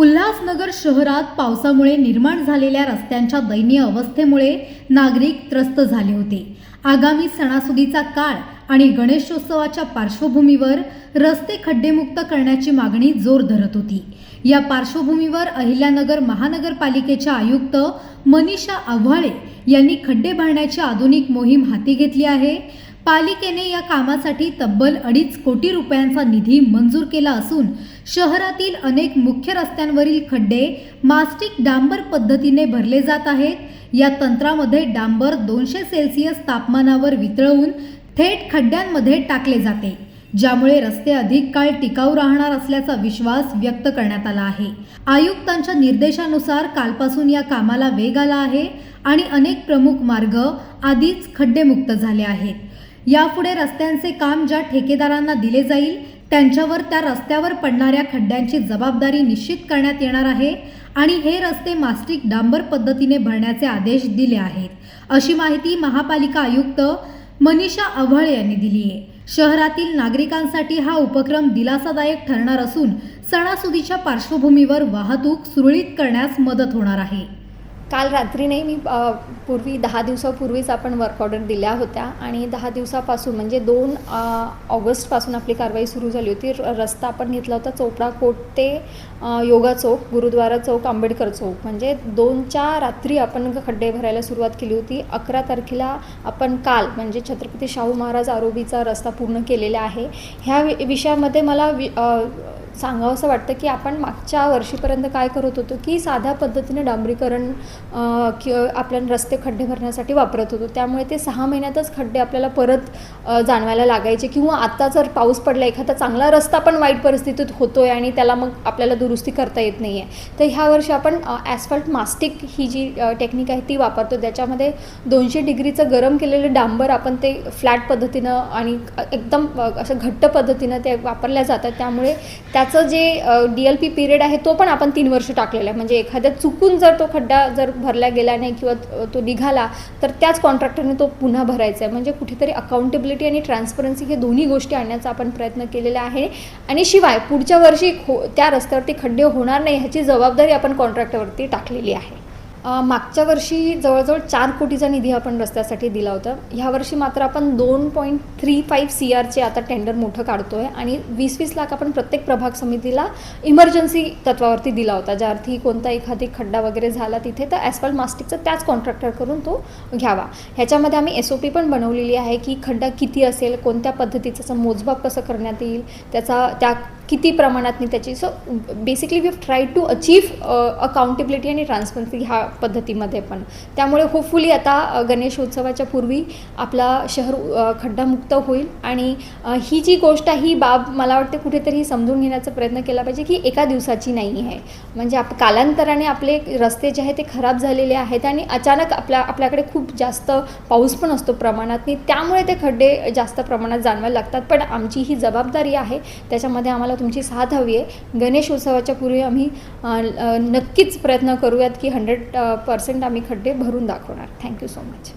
उल्हासनगर शहरात पावसामुळे निर्माण झालेल्या रस्त्यांच्या दयनीय अवस्थेमुळे नागरिक त्रस्त झाले होते. आगामी सणासुदीचा काळ आणि गणेशोत्सवाच्या पार्श्वभूमीवर रस्ते खड्डेमुक्त करण्याची मागणी जोर धरत होती. या पार्श्वभूमीवर अहिल्यानगर महानगरपालिकेच्या आयुक्त मनीषा आव्हाळे यांनी खड्डे भरण्याची आधुनिक मोहीम हाती घेतली आहे. पालिकेने या कामासाठी तब्बल अडीच कोटी रुपयांचा निधी मंजूर केला असून शहरातील अनेक मुख्य रस्त्यांवरील खड्डे मास्टिक डांबर पद्धतीने भरले जात आहेत. या तंत्रामध्ये डांबर दोनशे सेल्सिअस तापमानावर वितळवून थेट खड्ड्यांमध्ये टाकले जाते ज्यामुळे रस्ते अधिक काळ टिकाऊ राहणार असल्याचा विश्वास व्यक्त करण्यात आला आहे. आयुक्तांच्या निर्देशानुसार कालपासून या कामाला वेग आला आहे आणि अनेक प्रमुख मार्ग आधीच खड्डेमुक्त झाले आहेत. यापुढे रस्त्यांचे काम ज्या ठेकेदारांना दिले जाईल त्यांच्यावर त्या रस्त्यावर पडणाऱ्या खड्ड्यांची जबाबदारी निश्चित करण्यात येणार आहे आणि हे रस्ते मास्टिक डांबर पद्धतीने भरण्याचे आदेश दिले आहेत. अशी माहिती महापालिका आयुक्त मनीषा अव्हळ यांनी दिली आहे. शहरातील नागरिकांसाठी हा उपक्रम दिलासादायक ठरणार असून सणासुदीच्या पार्श्वभूमीवर वाहतूक सुरळीत करण्यास मदत होणार आहे. काल रात्री नाही मी पूर्वी दहा दिवसापूर्वीच आपण वर्क ऑर्डर दिल्या होत्या आणि दहा दिवसापासून म्हणजे दोन ऑगस्टपासून आपली कारवाई सुरू झाली होती. र- रस्ता आपण घेतला होता चोपडा कोट ते योगा चौक गुरुद्वारा चौक आंबेडकर चौक. म्हणजे दोनच्या रात्री आपण खड्डे भरायला सुरुवात केली होती. अकरा तारखेला आपण काल म्हणजे छत्रपती शाहू महाराज आरोबीचा रस्ता पूर्ण केलेला आहे. ह्या वि विषयामध्ये मला वि सांगावं असं वाटतं की आपण मागच्या वर्षीपर्यंत काय करत होतो की साध्या पद्धतीने डांबरीकरण कि आपल्या रस्ते खड्डे भरण्यासाठी वापरत होतो. त्यामुळे ते सहा महिन्यातच खड्डे आपल्याला परत जाणवायला लागायचे किंवा आत्ता जर पाऊस पडला एखादा चांगला रस्ता पण वाईट परिस्थितीत होतो आहे आणि त्याला मग आपल्याला दुरुस्ती करता येत नाही आहे तर ह्या वर्षी आपण ॲस्फल्ट मास्टिक ही जी टेक्निक आहे ती वापरतो. त्याच्यामध्ये दोनशे डिग्रीचं गरम केलेलं डांबर आपण ते फ्लॅट पद्धतीनं आणि एकदम असं घट्ट पद्धतीनं ते वापरल्या जातात. त्यामुळे त्या त्याचं जे डी एल पी पिरियड आहे तो पण आपण तीन वर्ष टाकलेला आहे. म्हणजे एखाद्या चुकून जर तो खड्डा जर भरला गेला नाही किंवा तो निघाला तर त्याच कॉन्ट्रॅक्टरने तो पुन्हा भरायचा आहे. म्हणजे कुठेतरी अकाउंटेबिलिटी आणि ट्रान्सपरन्सी हे दोन्ही गोष्टी आणण्याचा आपण प्रयत्न केलेला आहे. आणि शिवाय पुढच्या वर्षी हो त्या रस्त्यावरती खड्डे होणार नाही ह्याची जबाबदारी आपण कॉन्ट्रॅक्टरवरती टाकलेली आहे. मागच्या वर्षी जवळजवळ चार कोटीचा निधी आपण रस्त्यासाठी दिला होता. ह्या वर्षी मात्र आपण दोन पॉईंट थ्री फाईव्ह सी आरचे आता टेंडर मोठं काढतो आहे आणि वीस वीस लाख आपण प्रत्येक प्रभाग समितीला इमर्जन्सी तत्वावरती दिला होता. ज्या अर्थी कोणता एखादी खड्डा वगैरे झाला तिथे तर ॲस्फल्ट मास्टिकचा त्याच कॉन्ट्रॅक्टर करून तो घ्यावा. ह्याच्यामध्ये आम्ही एस ओ पी पण बनवलेली आहे की खड्डा किती असेल कोणत्या पद्धतीचं मोजमाप कसं करण्यात येईल त्याचा त्या किती प्रमाणात त्याची so basically we have try to achieve accountability आणि ट्रान्सपरन्सी ह्या पद्धतीमध्ये पण. त्यामुळे होपफुली आता uh, गणेश गणेशोत्सवाच्या पूर्वी आपला शहर uh, खड्डामुक्त होईल आणि uh, ही जी गोष्ट आहे ही बाब मला वाटते कुठेतरी समजून घेण्याचा प्रयत्न केला पाहिजे की एका दिवसाची नाही आहे. म्हणजे आप कालांतराने आपले रस्ते जे आहेत ते खराब झालेले आहेत आणि अचानक आपल्या आपल्याकडे खूप जास्त पाऊस पण असतो प्रमाणात त्यामुळे ते खड्डे जास्त प्रमाणात जाणवायला लागतात. पण आमची ही जबाबदारी आहे. त्याच्यामध्ये आम्हाला तुमची साथ हवी आहे. गणेश उत्सवाच्या पूर्वी आम्ही नक्कीच प्रयत्न करूयात की हंड्रेड पर्सेंट आम्ही खड्डे भरून दाखवणार. Thank you so much